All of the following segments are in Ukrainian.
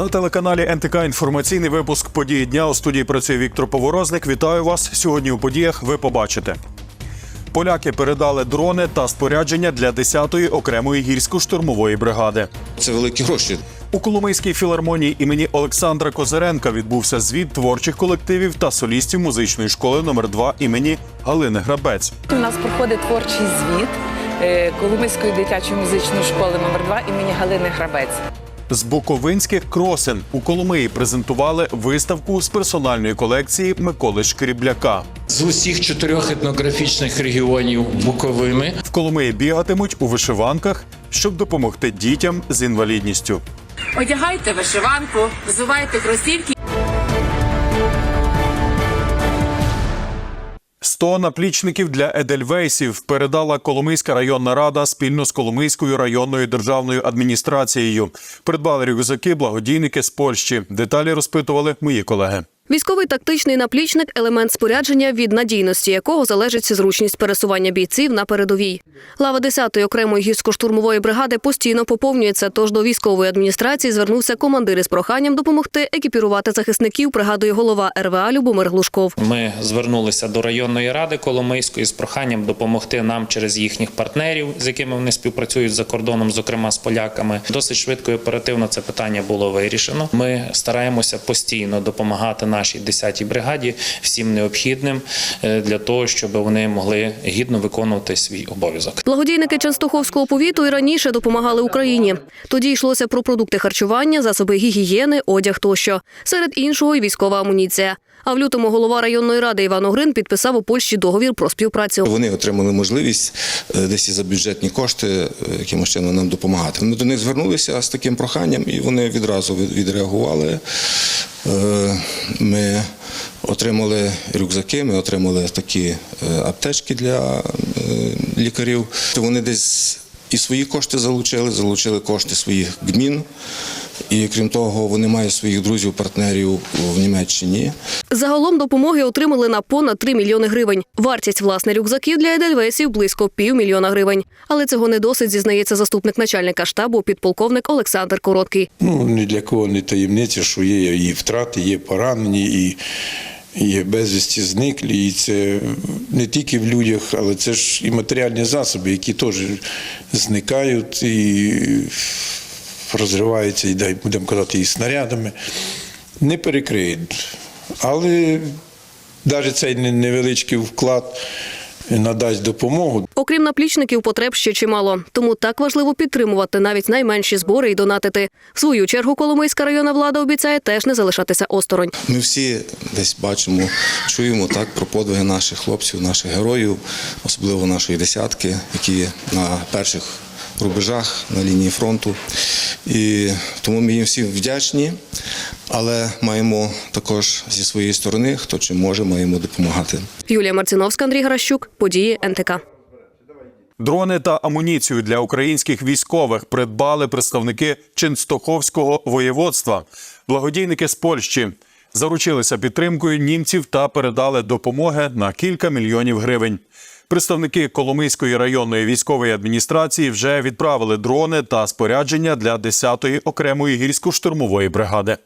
На телеканалі НТК інформаційний випуск події дня у студії працює Віктор Поворозник. Вітаю вас. Сьогодні у подіях ви побачите. Поляки передали дрони та спорядження для 10-ї окремої гірсько-штурмової бригади. Це великі гроші. У Коломийській філармонії імені Олександра Козиренка відбувся звіт творчих колективів та солістів музичної школи номер 2 імені Галини Грабець. У нас проходить творчий звіт е, Коломийської дитячої музичної школи номер 2 імені Галини Грабець. З буковинських кросин у Коломиї презентували виставку з персональної колекції Миколи Шкрібляка. З усіх чотирьох етнографічних регіонів Буковини В Коломиї бігатимуть у вишиванках, щоб допомогти дітям з інвалідністю. Одягайте вишиванку, взувайте кросівки. 100 наплічників для Едельвейсів передала Коломийська районна рада спільно з Коломийською районною державною адміністрацією. Придбали рюкзаки благодійники з Польщі. Деталі розпитували мої колеги. Військовий тактичний наплічник елемент спорядження, від надійності якого залежить зручність пересування бійців на передовій. Лава 10-ї окремої гірсько-штурмової бригади постійно поповнюється. Тож до військової адміністрації звернувся командир із проханням допомогти екіпірувати захисників. Пригадує голова РВА Любомир Глушков. Ми звернулися до районної ради Коломийської з проханням допомогти нам через їхніх партнерів, з якими вони співпрацюють за кордоном, зокрема з поляками. Досить швидко і оперативно це питання було вирішено. Ми стараємося постійно допомагати нашій 10-й бригаді всім необхідним е, для того, щоб вони могли гідно виконувати свій обов'язок. Благодійники Ченстоховського повіту і раніше допомагали Україні. Тоді йшлося про продукти харчування, засоби гігієни, одяг тощо. Серед іншого й військова амуніція. А в лютому голова районної ради Іван Огрин підписав у Польщі договір про співпрацю. Вони отримали можливість е, десь і за бюджетні кошти е, якимось чином нам допомагати. Ми до них звернулися з таким проханням, і вони відразу відреагували. Е, Ми отримали рюкзаки, ми отримали такі е, аптечки для е, лікарів. Вони десь і свої кошти залучили, залучили кошти своїх гмін. І крім того, вони мають своїх друзів, партнерів в Німеччині. Загалом допомоги отримали на понад 3 мільйони гривень. Вартість власне рюкзаків для Едельвейсів близько півмільйона гривень. Але цього не досить, зізнається заступник начальника штабу, підполковник Олександр Короткий. Ну, ні для кого не таємниця, що є і втрати, є поранені, і є безвісті зниклі. І це не тільки в людях, але це ж і матеріальні засоби, які теж зникають і розриваються, і дай будемо казати, і снарядами. Не перекриють. Але навіть цей не- невеличкий вклад надасть допомогу. Окрім наплічників, потреб ще чимало. Тому так важливо підтримувати навіть найменші збори і донатити. В свою чергу Коломийська районна влада обіцяє теж не залишатися осторонь. Ми всі десь бачимо, чуємо так про подвиги наших хлопців, наших героїв, особливо нашої десятки, які на перших рубежах на лінії фронту. І тому ми їм всім вдячні, але маємо також зі своєї сторони, хто чим може, маємо допомагати. Юлія Марциновська, Андрій Гращук, події НТК. Дрони та амуніцію для українських військових придбали представники Ченстоховського воєводства. Благодійники з Польщі заручилися підтримкою німців та передали допомоги на кілька мільйонів гривень. Представники Коломийської районної військової адміністрації вже відправили дрони та спорядження для 10-ї окремої гірсько-штурмової бригади.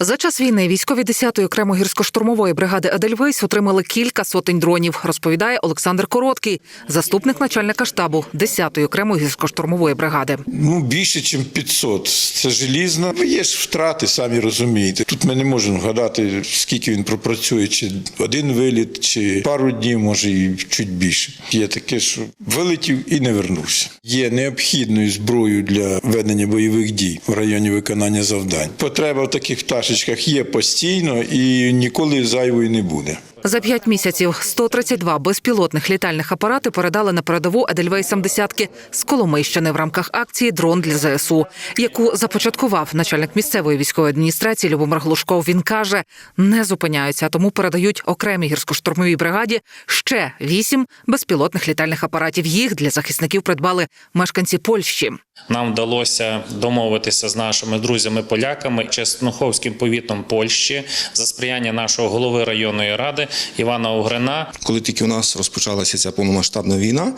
За час війни військові 10-ї окремо гірсько-штурмової бригади Едельвейс отримали кілька сотень дронів, розповідає Олександр Короткий, заступник начальника штабу 10-ї окремої гірсько-штурмової бригади. Ну, більше, ніж 500. Це желізно. Ну, Є ж втрати, самі розумієте. Тут ми не можемо вгадати, скільки він пропрацює, чи один виліт, чи пару днів, може і чуть більше. Є таке, що вилетів і не вернувся. Є необхідною зброєю для ведення бойових дій в районі виконання завдань. Потреба в таких пташечках є постійно і ніколи зайвої не буде. За п'ять місяців 132 безпілотних літальних апарати передали на передову Едельвейсам десятки з Коломийщини в рамках акції Дрон для ЗСУ, яку започаткував начальник місцевої військової адміністрації Любомир Глушков. Він каже, не зупиняються, тому передають окремій гірсько-штурмовій бригаді ще вісім безпілотних літальних апаратів. Їх для захисників придбали мешканці Польщі. Нам вдалося домовитися з нашими друзями-поляками Чесноховським повітом Польщі за сприяння нашого голови районної ради Івана Угрина. Коли тільки у нас розпочалася ця повномасштабна війна,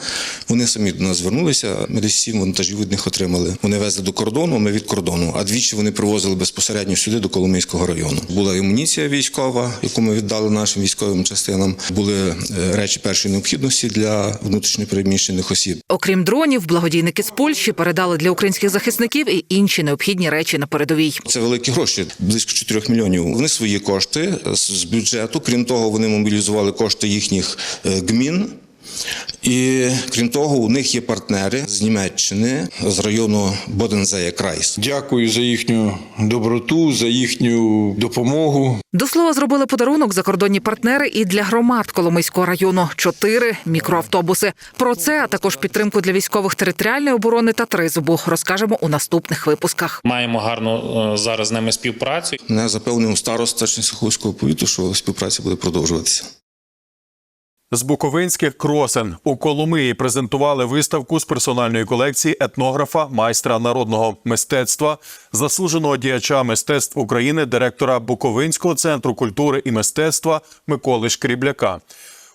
вони самі до нас звернулися. Ми десь сім вантажів від них отримали. Вони везли до кордону, ми від кордону. А двічі вони привозили безпосередньо сюди, до Коломийського району. Була амуніція військова, яку ми віддали нашим військовим частинам. Були е, речі першої необхідності для внутрішньопереміщених осіб. Окрім дронів, благодійники з Польщі передали для українських захисників і інші необхідні речі на передовій. Це великі гроші, близько 4 мільйонів. Вони свої кошти з бюджету. Крім того, вони мобілізували кошти їхніх е, гмін. І крім того, у них є партнери з Німеччини, з району Бодензея Крайс. Дякую за їхню доброту, за їхню допомогу. До слова, зробили подарунок закордонні партнери і для громад Коломийського району чотири мікроавтобуси. Про це а також підтримку для військових територіальної оборони та тризубу розкажемо у наступних випусках. Маємо гарну е, зараз з ними співпрацю. Мене запевнив староста Черніховського повіту, що співпраця буде продовжуватися. З буковинських кросен у Коломиї презентували виставку з персональної колекції етнографа, майстра народного мистецтва, заслуженого діяча мистецтв України, директора Буковинського центру культури і мистецтва Миколи Шкрібляка.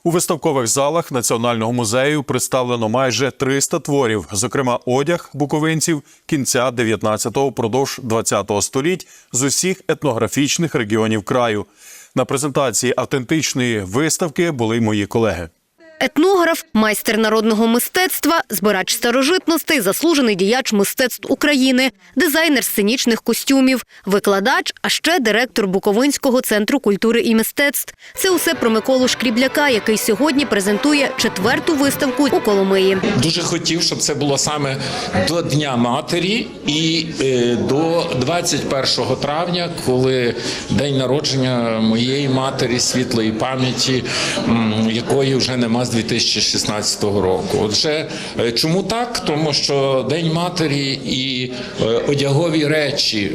У виставкових залах Національного музею представлено майже 300 творів, зокрема одяг буковинців кінця 19-го продовж 20-го століть з усіх етнографічних регіонів краю. На презентації автентичної виставки були мої колеги. Етнограф, майстер народного мистецтва, збирач старожитностей, заслужений діяч мистецтв України, дизайнер сценічних костюмів, викладач, а ще директор Буковинського центру культури і мистецтв. Це усе про Миколу Шкрібляка, який сьогодні презентує четверту виставку у Коломиї. Дуже хотів, щоб це було саме до Дня матері і е, до 21 травня, коли день народження моєї матері світлої пам'яті, якої вже нема 2016 року. Отже, е, чому так? Тому що День матері і е, одягові речі.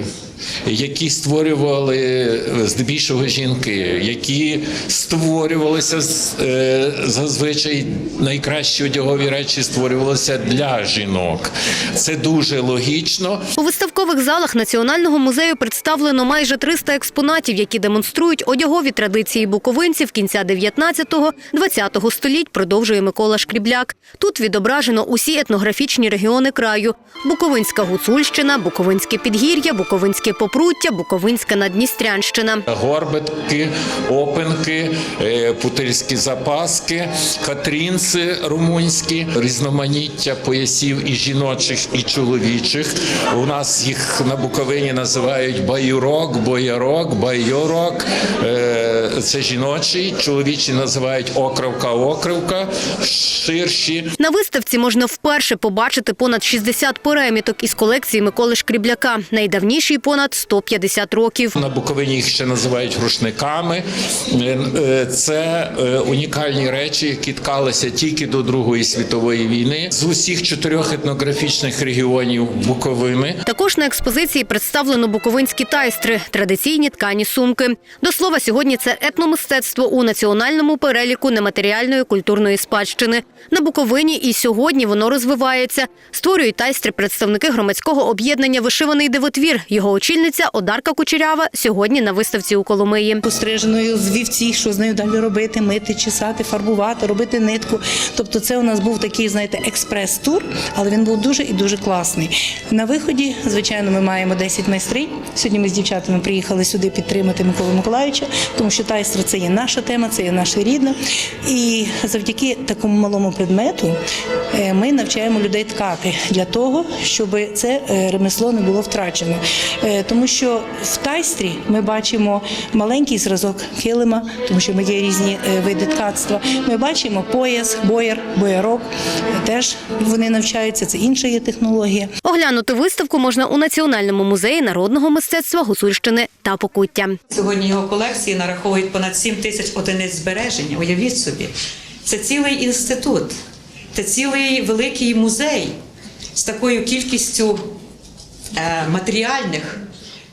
Які створювали е, здебільшого жінки, які створювалися е, зазвичай найкращі одягові речі створювалися для жінок. Це дуже логічно. У виставкових залах Національного музею представлено майже 300 експонатів, які демонструють одягові традиції буковинців кінця 19-20 століть, продовжує Микола Шкрібляк. Тут відображено усі етнографічні регіони краю: Буковинська гуцульщина, Буковинське підгір'я, Буковинське попруття, Буковинська Надністрянщина. Горбитки, опенки, е, путильські запаски, катрінці румунські, різноманіття поясів і жіночих, і чоловічих. У нас їх на Буковині називають баюрок, боярок, байорок. Е, Це жіночий, чоловічі називають окривка, окривка, ширші. На виставці можна вперше побачити понад 60 переміток із колекції Миколи Шкрібляка, найдавнішій понад 150 років. На Буковині їх ще називають рушниками. Е, Це е, унікальні речі, які ткалися тільки до Другої світової війни з усіх чотирьох етнографічних регіонів Буковини. Також на експозиції представлено буковинські тайстри, традиційні ткані сумки. До слова, сьогодні це етномистецтво у національному переліку нематеріальної культурної спадщини. На Буковині і сьогодні воно розвивається. Створюють тайстри представники громадського об'єднання Вишиваний дивотвір. Його очільниця Одарка Кучерява сьогодні на виставці у Коломиї. постриженою з вівці, що з нею далі робити, мити, чесати, фарбувати, робити нитку. Тобто, це у нас був такий, знаєте, експрес-тур, але він був дуже і дуже класний. На виході, звичайно, ми маємо 10 майстрів. Сьогодні ми з дівчатами приїхали сюди підтримати Миколу Миколаївича, тому що тайстри це є наша тема, це є наша рідна. І завдяки такому малому предмету е, ми навчаємо людей ткати для того, щоб це е, ремесло не було втрачено. Е, Тому що в тайстрі ми бачимо маленький зразок килима, тому що ми є різні е, види ткацтва. Ми бачимо пояс, бояр, боярок. Е, Теж вони навчаються. Це інша є технологія. Оглянути виставку можна у Національному музеї народного мистецтва Гуцульщини та Покуття. Сьогодні його колекції нараховують понад 7 тисяч одиниць збереження. Уявіть собі, це цілий інститут, це цілий великий музей з такою кількістю е, матеріальних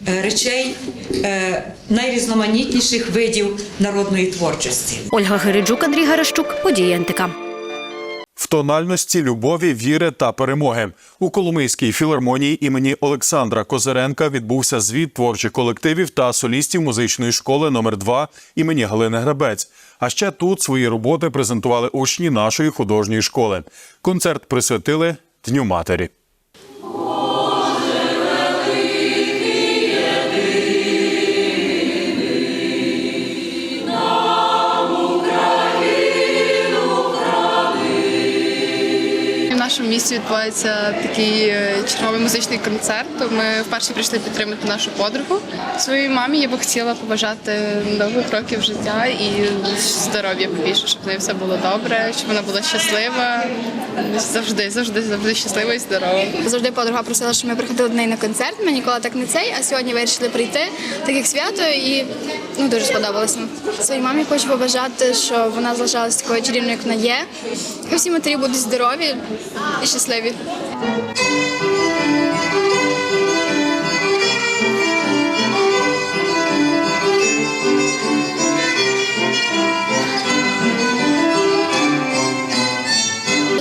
речей е, найрізноманітніших видів народної творчості. Ольга Гериджук, Андрій Гарещук, події НТК. тональності любові, віри та перемоги. У Коломийській філармонії імені Олександра Козиренка відбувся звіт творчих колективів та солістів музичної школи номер 2 імені Галини Грабець. А ще тут свої роботи презентували учні нашої художньої школи. Концерт присвятили Дню матері. Нашому місті відбувається такий е, черговий музичний концерт. Ми вперше прийшли підтримати нашу подругу. Своїй мамі я би хотіла побажати довгих років життя і здоров'я побільше, щоб в неї все було добре, щоб вона була щаслива. Завжди, завжди, завжди щаслива і здорова. Завжди подруга просила, щоб ми приходили до неї на концерт. Ми ніколи так не цей, а сьогодні вирішили прийти, так як свято, і ну дуже сподобалося. Своїй мамі хочу побажати, щоб вона залишалась такою чарівною, як вона є. І всі матері будуть здорові і щасливі.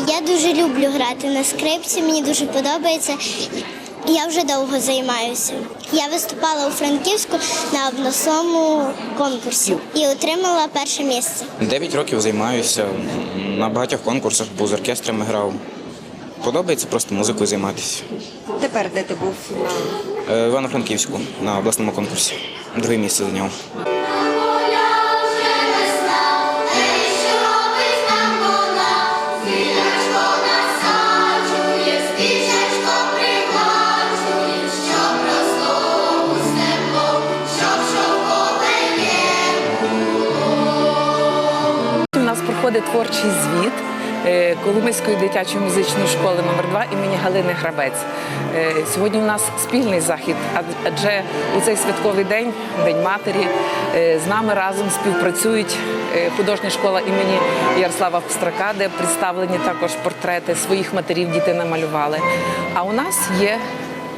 Я дуже люблю грати на скрипці, мені дуже подобається. Я вже довго займаюся. Я виступала у Франківську на обласному конкурсі і отримала перше місце. Дев'ять років займаюся на багатьох конкурсах, був з оркестрами грав. Подобається просто музикою займатися. Тепер де ти був? Е, В Івано-Франківську на обласному конкурсі. Друге місце зайняв. У нас проходить творчий звіт е, дитячої музичної школи номер 2 імені Галини Грабець. Е, Сьогодні у нас спільний захід, адже у цей святковий день, День матері, е, з нами разом співпрацюють художня школа імені Ярослава Пстрака, де представлені також портрети своїх матерів, діти намалювали. А у нас є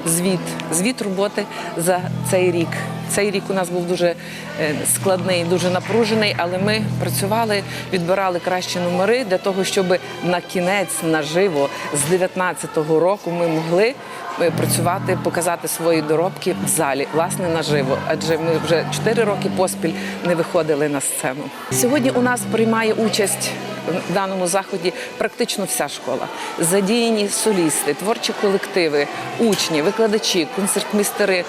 звіт, звіт роботи за цей рік. Цей рік у нас був дуже е, складний, дуже напружений, але ми працювали, відбирали кращі номери для того, щоб на кінець наживо з 19-го року ми могли е, працювати, показати свої доробки в залі, власне, наживо. Адже ми вже 4 роки поспіль не виходили на сцену. Сьогодні у нас приймає участь в даному заході практично вся школа. Задіяні солісти, творчі колективи, учні, викладачі, концертмістери.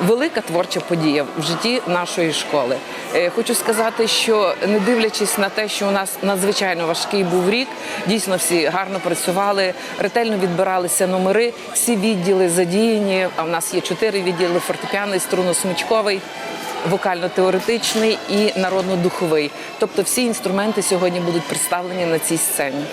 Велика творча подія в житті нашої школи. Е, Хочу сказати, що не дивлячись на те, що у нас надзвичайно важкий був рік, дійсно всі гарно працювали, ретельно відбиралися номери, всі відділи задіяні. А в нас є чотири відділи: фортепіаний, струнно-смичковий, вокально-теоретичний і народно-духовий. Тобто всі інструменти сьогодні будуть представлені на цій сцені.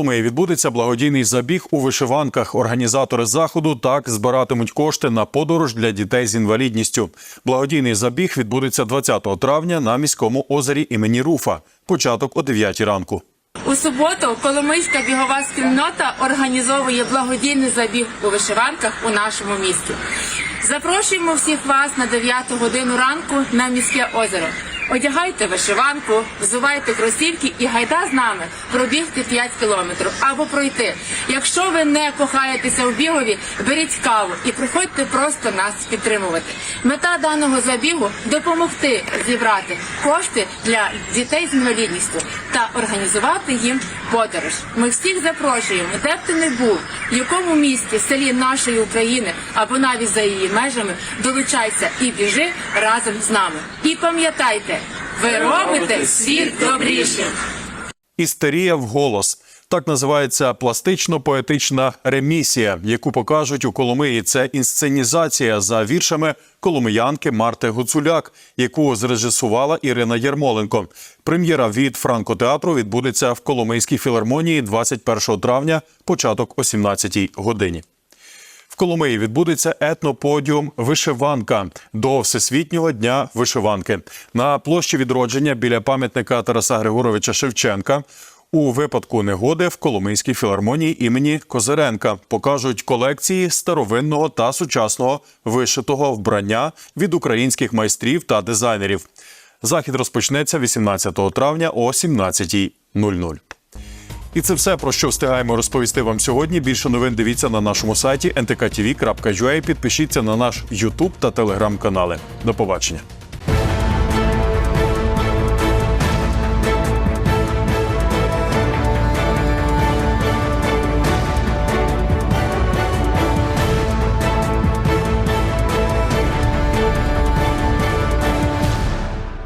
Коломиї відбудеться благодійний забіг у вишиванках. Організатори заходу так збиратимуть кошти на подорож для дітей з інвалідністю. Благодійний забіг відбудеться 20 травня на міському озері імені Руфа. Початок о 9 ранку. У суботу Коломийська бігова спільнота організовує благодійний забіг у вишиванках у нашому місті. Запрошуємо всіх вас на 9 годину ранку на міське озеро. Одягайте вишиванку, взувайте кросівки і гайда з нами пробігти 5 кілометрів або пройти. Якщо ви не кохаєтеся у бігові, беріть каву і приходьте просто нас підтримувати. Мета даного забігу допомогти зібрати кошти для дітей з інвалідністю та організувати їм подорож. Ми всіх запрошуємо, де б ти не був, в якому місті, селі нашої України або навіть за її межами, долучайся і біжи разом з нами. І пам'ятайте, ви робите світ добрішим. Істерія в голос. Так називається пластично-поетична ремісія, яку покажуть у Коломиї. Це інсценізація за віршами коломиянки Марти Гуцуляк, яку зрежисувала Ірина Єрмоленко. Прем'єра від франкотеатру відбудеться в Коломийській філармонії 21 травня, початок о 17 годині. Коломиї відбудеться етноподіум Вишиванка до Всесвітнього дня вишиванки на площі відродження біля пам'ятника Тараса Григоровича Шевченка. У випадку негоди в Коломийській філармонії імені Козиренка покажуть колекції старовинного та сучасного вишитого вбрання від українських майстрів та дизайнерів. Захід розпочнеться 18 травня о 17.00. І це все про що встигаємо розповісти вам сьогодні. Більше новин дивіться на нашому сайті ntktv.ua. Підпишіться на наш YouTube та телеграм канали. До побачення.